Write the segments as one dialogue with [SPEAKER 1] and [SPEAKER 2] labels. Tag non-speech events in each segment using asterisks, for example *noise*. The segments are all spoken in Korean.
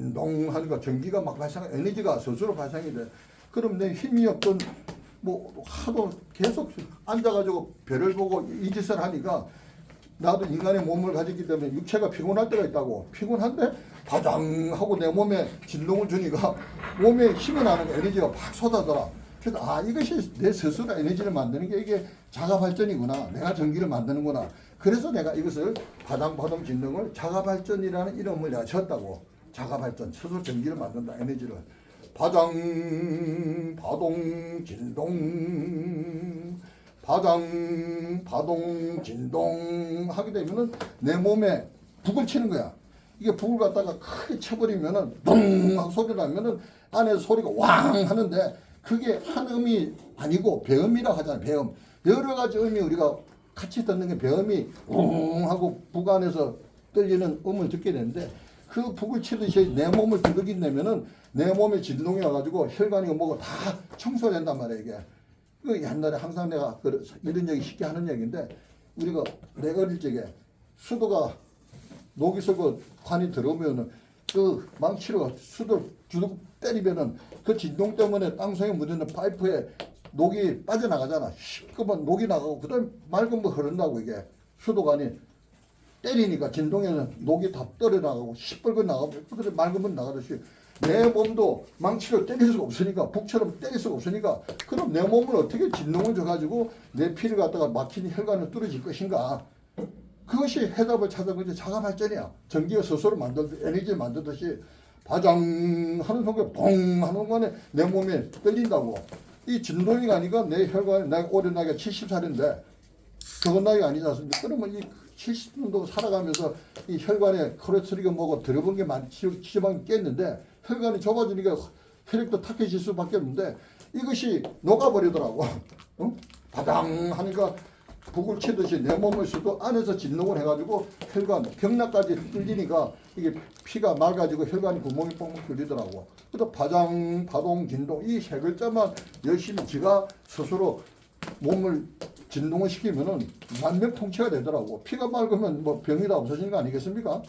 [SPEAKER 1] 운동하니까 전기가 막 발생, 에너지가 스스로 발생이 돼. 그럼 내 힘이 없던 뭐 하도 계속 앉아가지고 별을 보고 이 짓을 하니까 나도 인간의 몸을 가졌기 때문에 육체가 피곤할 때가 있다고 피곤한데 바장하고 내 몸에 진동을 주니까 몸에 힘이 나는 거, 에너지가 팍 쏟아져라. 그래서 아 이것이 내 스스로 에너지를 만드는 게 이게 자가 발전이구나. 내가 전기를 만드는구나. 그래서 내가 이것을 바당 바동 진동을 자가 발전이라는 이름을 내가 지었다고. 자가 발전, 스스로 전기를 만든다 에너지를. 바당 바동 진동 바당 바동 진동 하게 되면은 내 몸에 북을 치는 거야. 이게 북을 갖다가 크게 쳐버리면은 동 하고 소리 나면은 안에 소리가 왕 하는데 그게 한 음이 아니고 배음이라고 하잖아요. 배음. 여러 가지 음이 우리가 같이 듣는 게 배음이 웅 하고 북 안에서 떨리는 음을 듣게 되는데 그 북을 치듯이 내 몸을 두들긴다면은 내 몸에 진동이 와가지고 혈관이고 뭐고 다 청소된단 말이야 이게. 그 옛날에 항상 내가 그 이런 얘기 쉽게 하는 얘기인데 우리가 내가 어릴 적에 수도가 녹이 썩고 관이 들어오면은 그 망치로 수도 주둑 때리면은 그 진동 때문에 땅속에 묻어있는 파이프에 녹이 빠져나가잖아. 시끄면 녹이 나가고 그다음 맑은 물 흐른다고 이게 수도관이 때리니까 진동에는 녹이 다 떨어 나가고 시뻘건 나가고 그래 물 나가듯이 내 몸도 망치로 때릴 수가 없으니까 북처럼 때릴 수가 없으니까 그럼 내 몸을 어떻게 진동을 줘가지고 내 피를 갖다가 막힌 혈관을 뚫어질 것인가? 그것이 해답을 찾은 것이 자가 발전이야. 전기가 스스로 만들듯 에너지를 만들듯이 바장 하는 순간 봉 하는 거에 내 몸에 떨린다고. 이 진동이 아니가 내 혈관에 내가 올해 나이가 70살인데 적은 나이가 아니지 않습니까? 그러면 이 70년도 살아가면서 이 혈관에 콜레스테롤이 뭐고 들어본 게 많지 지방이 깼는데 혈관이 좁아지니까 혈액도 탁해질 수밖에 없는데 이것이 녹아버리더라고. *laughs* 응? 바당 하니까 북을 치듯이 내 몸을 수도 안에서 진동을 해가지고 혈관 경락까지 뚫리니까 이게 피가 맑아지고 혈관이 구멍이 뻥뻥 뚫리더라고. 그래서 바장, 바동, 진동 이 세 글자만 열심히 지가 스스로 몸을 진동을 시키면은 만병통치가 되더라고. 피가 맑으면 뭐 병이 다 없어지는 거 아니겠습니까?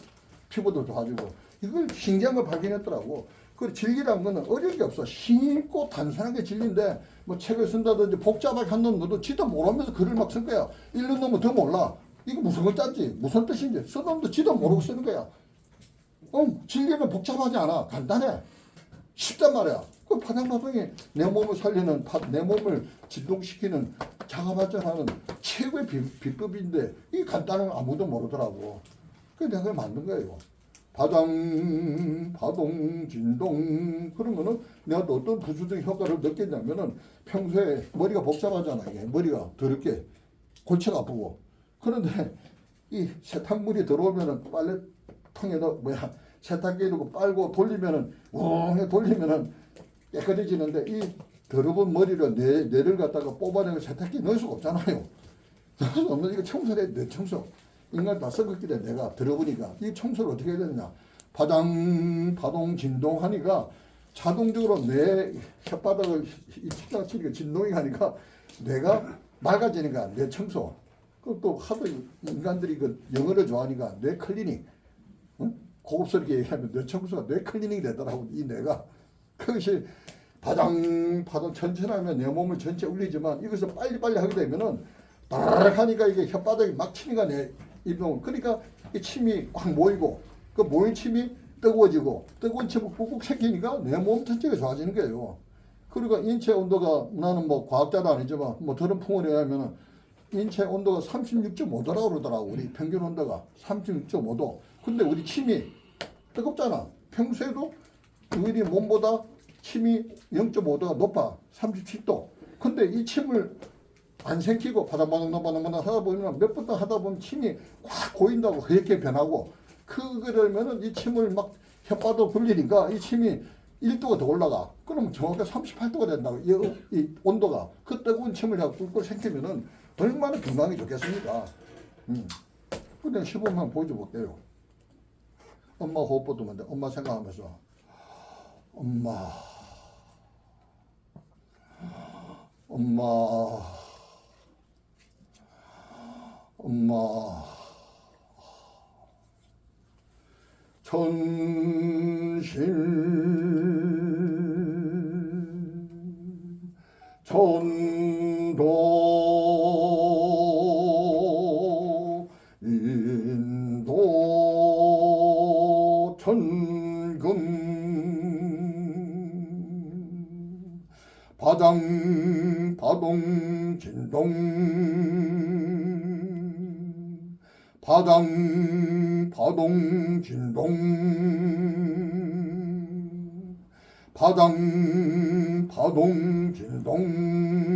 [SPEAKER 1] 피부도 좋아지고. 이걸 신기한 걸 발견했더라고. 그 진리란 거는 어려운 게 없어. 쉽고 단순한 게 진리인데 뭐 책을 쓴다든지 복잡하게 한놈 너도 지도 모르면서 글을 막 쓴 거야. 읽는 놈은 더 몰라. 이거 무슨 글자인지 무슨 뜻인지 쓴 놈도 지도 모르고 쓰는 거야. 어, 진리는 복잡하지 않아. 간단해. 쉽단 말이야. 그 파장마동이 내 몸을 살리는, 파- 내 몸을 진동시키는 자가발전하는 최고의 비, 비법인데 이 간단한 거 아무도 모르더라고. 그래서 내가 그걸 만든 거예요. 바장, 바동, 진동 그러면은 내가 또 어떤 부수적 효과를 느꼈냐면은 평소에 머리가 복잡하잖아 이게 머리가 더럽게 골치가 아프고 그런데 이 세탁물이 들어오면은 빨래통에다 뭐야 세탁기에 넣고 빨고 돌리면은 웅해 돌리면은 깨끗해지는데 이 더러운 머리를 내 뇌를 갖다가 뽑아내고 세탁기에 넣을 수가 없잖아요. *laughs* 수 없는 이거 청소를 해, 내 청소. 인간 다 썩었길래 내가 들어보니까 이 청소를 어떻게 해야 되느냐. 바당, 바동, 진동 하니까 자동적으로 내 혓바닥을 이 숫자가 치니까 진동이 가니까 내가 맑아지니까 내 청소. 그또 하도 인간들이 그 영어를 좋아하니까 뇌 클리닝. 응? 고급스럽게 얘기하면 뇌 청소가 뇌 클리닝이 되더라고 이 뇌가. 그것이 바당 바당 천천히 하면 내 몸을 전체 울리지만 이것을 빨리빨리 하게 되면은 따르륵 하니까 이게 혓바닥이 막 치니까 내 입동 그러니까 이 침이 꽉 모이고 그 모인 침이 뜨거워지고 뜨거운 침이 꾹꾹 새기니까 내 몸 전체가 좋아지는 거예요. 그리고 인체 온도가 나는 뭐 과학자도 아니지만 뭐 들은 풍월에 의하면은 인체 온도가 36.5도라고 그러더라고 우리 평균 온도가 36.5도. 근데 우리 침이 뜨겁잖아. 평소에도 우리 몸보다 침이 0.5도가 높아 37도. 근데 이 침을 안 생기고 바닥바닥 바닥바닥 하다 보면 몇번더 하다 보면 침이 확 고인다고 그렇게 변하고 그러면은 이 침을 막 혓바닥 굴리니까 이 침이 1도가 더 올라가. 그럼 정확하게 38도가 된다고 이, 이 온도가 그 뜨거운 침을 꿀꿀 생기면은 얼마나 건강이 좋겠습니까? 음. 근데 시범 한번 보여줘 볼게요. 엄마 호흡 보면 돼. 엄마 생각하면서 엄마, 엄마, 엄마. 전실, 전도. 동상 파동 진동. 파당 파동 진동. 파당 파동 진동.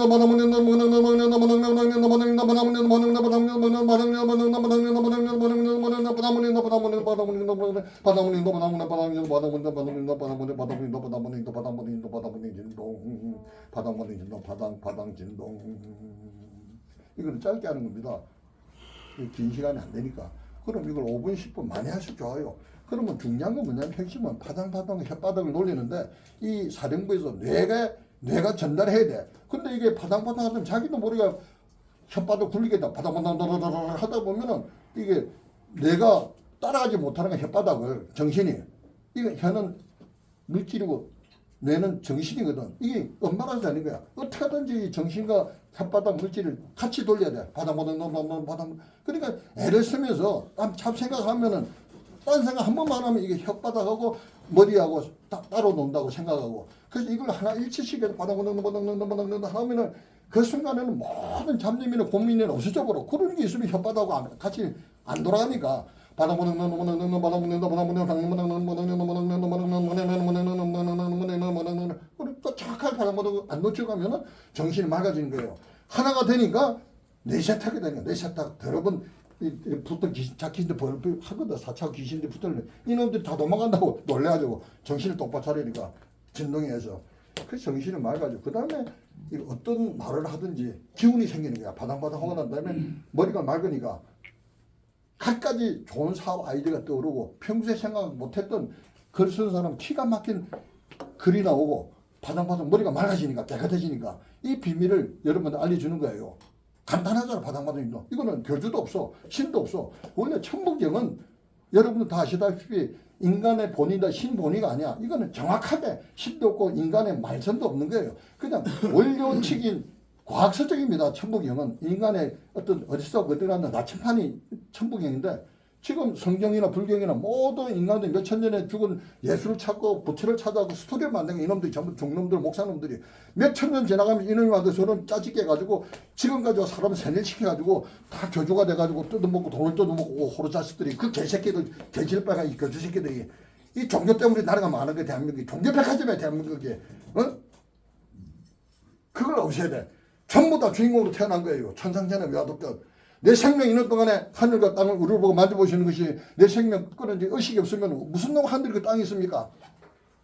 [SPEAKER 1] 인도 바다 문에 바다 인도 바다 문에 바다 인도 바다 문에 바다 인도 바다 문에 인도 바다 문에 인도 바다 문에 진동 바다 문에 진동 바당 바당 진동 이걸 짧게 하는 겁니다. 긴 시간이 안 되니까. 그럼 이걸 5분 10분 많이 할수 좋아요. 그러면 중요한 건 뭐냐면 핵심은 바당바당 혓바닥을 놀리는데 이 사령부에서 뇌가 뇌가 전달해야 돼. 근데 이게 바당바당 하면 자기도 모르게 혓바닥 굴리겠다. 바닥바닥 하다 보면은 이게 뇌가 따라가지 못하는 거 혓바닥을 정신이 이게 혀는 물질이고 뇌는 정신이거든. 이게 엄마가 되는 거야. 어떻게 하든지 정신과 혓바닥 물질을 같이 돌려야 돼. 바닥 바닥 넘넘넘 바닥. 그러니까 애를 쓰면서 참 생각하면은 딴 생각 한 번만 하면 이게 혓바닥하고 머리하고 따, 따로 논다고 생각하고 그래서 이걸 하나 일치시켜 바닥 바닥 넘넘 바닥 넘넘 바닥 넘넘 하면은 그 순간에는 모든 잡념이나 고민이 없어져 버려. 그런 게 있으면 혓바닥하고 안- 같이 안 돌아가니까. 그러니까 착하게 바닥보다 안 놓쳐가면 정신이 맑아지는 거예요. 하나가 되니까 내샷하게 되는 내샷하고 여러분 붙어 귀신, 자 귀신들 하거든. 4차 귀신들 붙들면 이놈들 다 도망간다고 놀래가지고 정신을 똑바로 차리니까 진동해서 그 정신을 맑아지고 그 다음에 어떤 말을 하든지 기운이 생기는 거야. 바닥바닥 화가 난 다음에 머리가 맑으니까 갖가지 좋은 사업 아이디어가 떠오르고 평소에 생각 못했던 글 쓰는 사람 키가 막힌 글이 나오고 바닥바닥 머리가 맑아지니까 깨끗해지니까 이 비밀을 여러분들 알려주는 거예요. 간단하잖아 바닥바닥도 이거는 교주도 없어 신도 없어. 원래 천북경은 여러분들 다 아시다시피 인간의 본이다 신본이가 아니야. 이거는 정확하게 신도 없고 인간의 말선도 없는 거예요. 그냥 *laughs* 원료칙인 과학서적입니다. 천북경은. 인간의 어떤 어디서 어디 갔나 나침판이 천북경인데 지금 성경이나 불경이나 모든 인간들이 몇천 년에 죽은 예수를 찾고 부처를 찾아고 스토리를 만든 게 이놈들이 전부 중놈들 목사놈들이 몇천 년 지나가면 이놈이 와서 저런 짜집게 해가지고 지금까지 사람 세뇌시켜가지고 다 교주가 돼가지고 뜯어먹고 돈을 뜯어먹고 호로 자식들이 그 개새끼들 개질빨간 이 교주 새끼들이 이 종교 때문에 나라가 많은 게 대한민국이. 종교 백화점이야 대한민국이. 어? 그걸 없애야 돼 전부 다 주인공으로 태어난 거예요 천상천하 외화독전 내 생명 있는 동안에 하늘과 땅을 우리를 보고 만져보시는 것이 내 생명 그런지 의식이 없으면 무슨 놈 하늘과 땅이 있습니까?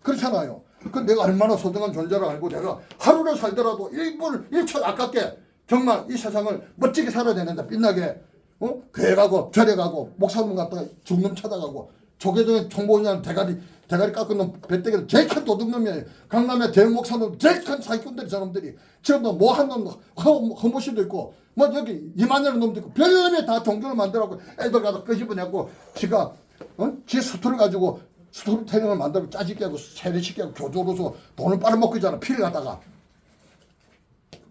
[SPEAKER 1] 그렇잖아요. 그 내가 얼마나 소중한 존재를 알고 내가 하루를 살더라도 1분 1초 아깝게 정말 이 세상을 멋지게 살아야 되는데 빛나게 어? 교회 가고 절에 가고 목사님 갔다가 죽놈 찾아가고 조계동에 총보이냐는 대가리 대가리 깎은 놈 배때기를 제일 큰 도둑놈이에요. 강남의 대형 목사님 제일 큰 사기꾼들이 저놈들이 지금도 뭐 한 놈 허무시도 있고 뭐 여기 이만한 놈도 있고 별놈이 다 종교를 만들어갖고 애들 가서 끄집어내고 지가 어? 지 수트를 가지고 스토리텔링을 만들고 짜집게 하고 세례시게 하고 교조로서 돈을 빨아먹고 있잖아 피를 갖다가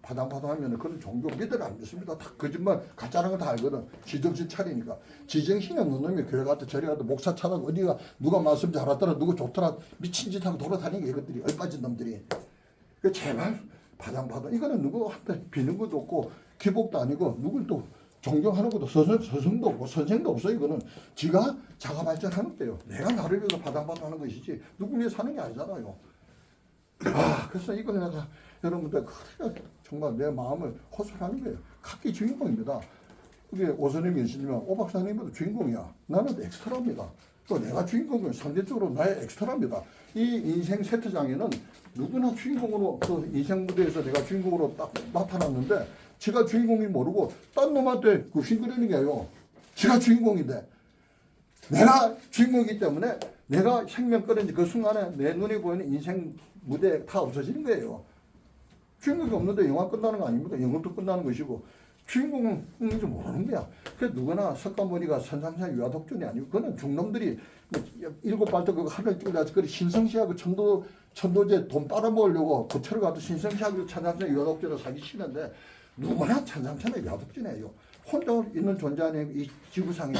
[SPEAKER 1] 바당바당 하면 그런 종교 믿으라 안 믿습니다. 다 거짓말 가짜라는 거 다 알거든. 지정신 차리니까. 지정신이 없는 놈이 교회 갔다 저리 갔다 목사 찾아고 어디가 누가 말씀 잘하더라 누구 좋더라 미친 짓 하고 돌아다니는 게 이것들이 얼빠진 놈들이. 그 제발 바당바당 이거는 누구한테 비는 것도 없고 기복도 아니고 누굴 또 존경하는 것도 서성, 서성도 없고 선생도 없어 이거는 지가 자가 발전하는 거예요. 내가 나를 위해서 바당바당 하는 것이지 누구 위해 사는 게 아니잖아요. 아 그래서 이걸 내가 여러분들 그래 정말 내 마음을 호소하는 거예요. 각기 주인공입니다. 이게 오선님이 있으면 오 박사님은 주인공이야. 나는 엑스트라입니다. 또 내가 주인공은 상대적으로 나의 엑스트라입니다. 이 인생 세트장에는 누구나 주인공으로 그 인생 무대에서 내가 주인공으로 딱 나타났는데 지가 주인공이 모르고 딴 놈한테 굽신거리는 게요. 지가 주인공인데 내가 주인공이기 때문에 내가 생명 끊은 그 순간에 내 눈에 보이는 인생 무대 다 없어지는 거예요. 주인공이 없는데 영화 끝나는 거 아닙니까? 영화도 끝나는 것이고 주인공은 뭔지 모르는 거야. 그래서 누구나 석가모니가 선상사 유아독존이 아니고 그거는 중놈들이 뭐 일곱 발도 그 하늘 뚫려서 그 신성시하고 천도 천도제 돈 빨아먹으려고 부처를 가도 신성시하고 천상사 유아독존을 사기 치는데 누구나 천상천의 유아독존이에요. 혼자 있는 존재 아니고 이 지구상에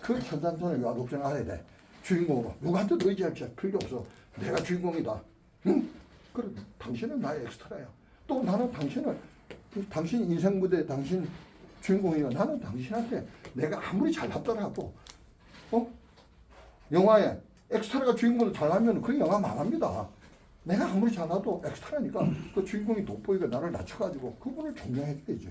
[SPEAKER 1] 그 천상천의 유아독존을 알아야 돼. 주인공으로 누구한테도 의지할 필요 없어. 내가 주인공이다. 응? 그래 당신은 나의 엑스트라야. 또 나는 당신을 그 당신 인생 무대 당신 주인공이야. 나는 당신한테 내가 아무리 잘났더라도 어 영화에 엑스트라가 주인공으로 잘나면 그 영화 망합니다. 내가 아무리 잘나도 엑스트라니까 그 주인공이 돋보이고 나를 낮춰가지고 그분을 존경해줘야지.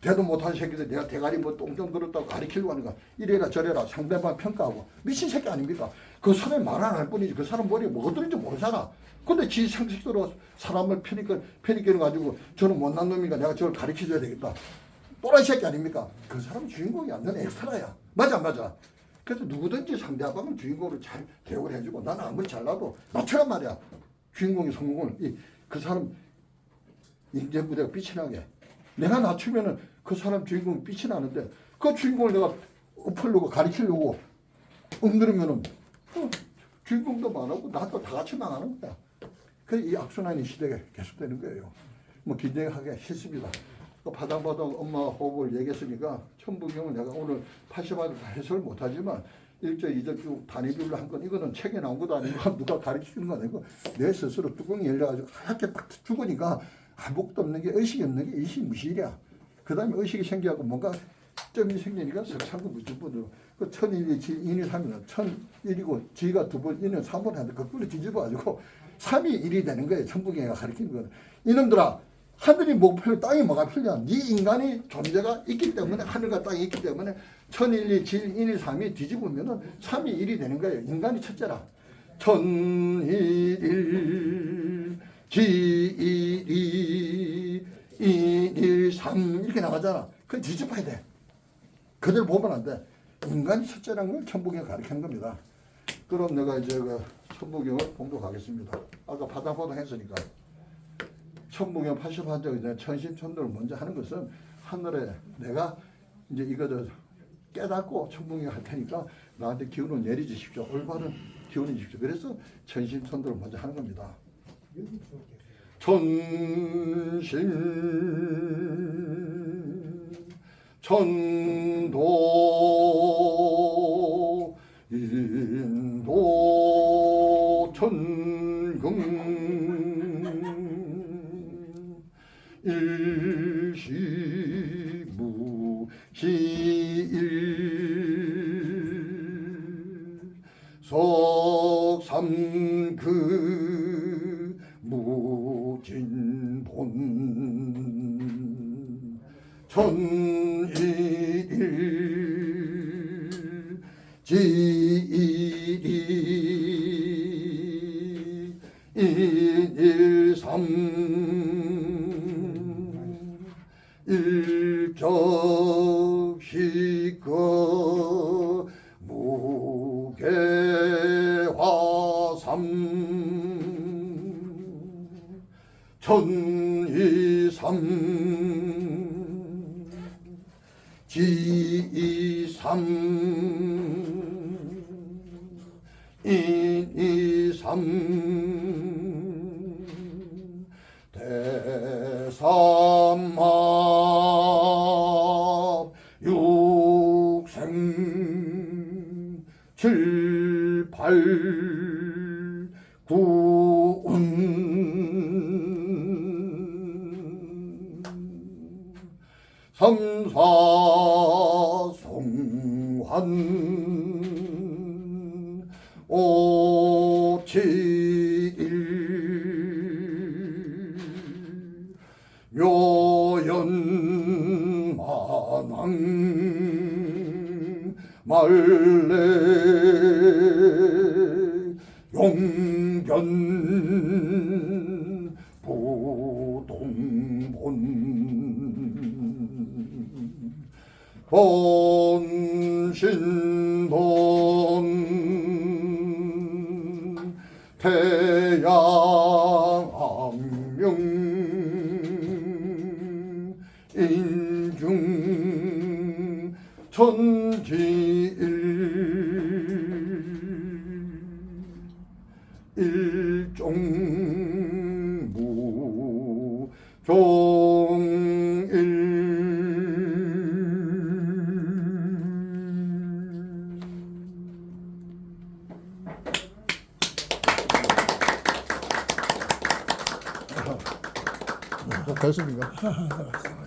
[SPEAKER 1] 대도 못한 새끼들 내가 대가리 뭐 똥좀 들었다고 가리키려고 거 이래라 저래라 상대방 평가하고 미친 새끼 아닙니까? 그 사람이 말 안 할 뿐이지 그 사람 머리에 뭐가 들는지 모르잖아. 근데 지 상식대로 사람을 편익, 편익기를 가지고 저는 못난 놈이니까 내가 저걸 가르쳐줘야 되겠다. 또라이 새끼 아닙니까? 그 사람은 주인공이 안 되는 엑스트라야. 맞아 안 맞아? 그래서 누구든지 상대방은 주인공으로 잘 대우를 해주고 나는 아무리 잘나도 나처럼 말이야. 주인공의 성공을 이, 그 사람 인재 무대가 빛이 나게 내가 낮추면은 그 사람 주인공이 빛이 나는데 그 주인공을 내가 엎으려고 가리키려고 엉들으면은 어, 주인공도 많고 나도 다 같이 망하는 거야. 그래서 이 악순환의 시대가 계속되는 거예요. 뭐 긴장하기 싫습니다. 그 바닥바닥 엄마 호흡을 얘기했으니까 천부경은 내가 오늘 80화도 다 해설 못하지만 1절, 2절 쭉 단위별로 한 건 이거는 책에 나온 것도 아니고 누가 가르치는 거 아니고 내 스스로 뚜껑이 열려가지고 하얗게 딱 죽으니까 아무것도 없는 게 의식이 없는 게 의식무실이야. 그 다음에 의식이 생겨갖고 뭔가 점이 생기니까 석상도 무조건으로 그 천일이 지 인이 삼이는 천일이고 지가 두 번, 인은 삼번 하는데 거꾸로 뒤집어가지고 삼이 일이 되는 거예요. 천부경이가 가르치는 거는. 이놈들아 하늘이 목표로 땅이 뭐가 필요한 네 인간이 존재가 있기 때문에 하늘과 땅이 있기 때문에 천일이 질 인이 삼이 뒤집으면은 삼이 일이 되는 거예요. 인간이 첫째라. 천일 일 지일이 인일삼 이렇게 나가잖아. 그 뒤집어야 돼. 그대로 보면 안 돼. 인간이 첫째라는 걸 천부경 가르치는 겁니다. 그럼 내가 이제 그 천부경을 봉독하겠습니다. 아까 바닥바닥 했으니까. 천부경 80한장 이제 천신천도를 먼저 하는 것은 하늘에 내가 이제 이거를 깨닫고 천부경 할 테니까 나한테 기운을 내려주십시오. 올바른 기운을 주십시오. 그래서 천신천도를 먼저 하는 겁니다. 천신 천도 인도 천금 일시무 시일 석삼 천일 지일이 인일삼 일격시거 무게화삼 천이삼 삼 인이삼. 대삼합 왕 말레 용견 부동본 본신본 태양 인중 천지일 일종무 종일
[SPEAKER 2] 됐습니까? *laughs*